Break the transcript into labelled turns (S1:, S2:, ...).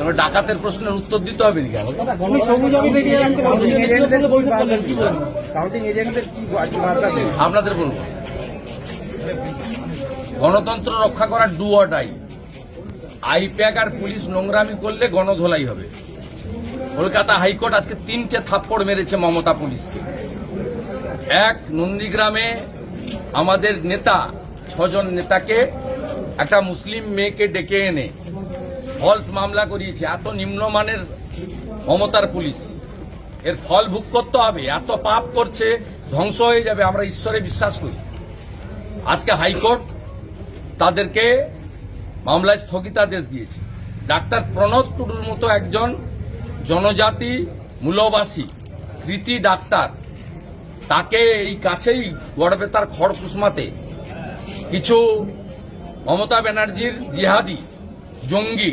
S1: তবে ডাকাতের প্রশ্নের উত্তর দিতে হবে নাকি আপনাদের বলব গণতন্ত্র রক্ষা করার ডু অর ডাই আইপ্যাক আর পুলিশ নোংরামি করলে গণধোলাই হবে। কলকাতা হাইকোর্ট আজকে তিনটে থাপ্পড় মেরেছে মমতা পুলিশকে। এক নন্দীগ্রামে আমাদের নেতা ছজন নেতাকে একটা মুসলিম মেয়েকে ডেকে এনে ফলস মামলা করিয়েছে, এত নিম্নমানের মমতার পুলিশ। এর ফল ভোগ করতে হবে, এত পাপ করছে, ধ্বংস হয়ে যাবে, আমরা ঈশ্বরে বিশ্বাস করি। আজকে হাইকোর্ট তাদেরকে মামলায় স্থগিতাদেশ দিয়েছে। ডাক্তার প্রণব টুডুর মতো একজন জনজাতি মূলবাসী, কৃতি ডাক্তার, তাকে এই কাছেই গড়বেতার খড়কুসমাতে কিছু মমতা ব্যানার্জির জিহাদি জঙ্গি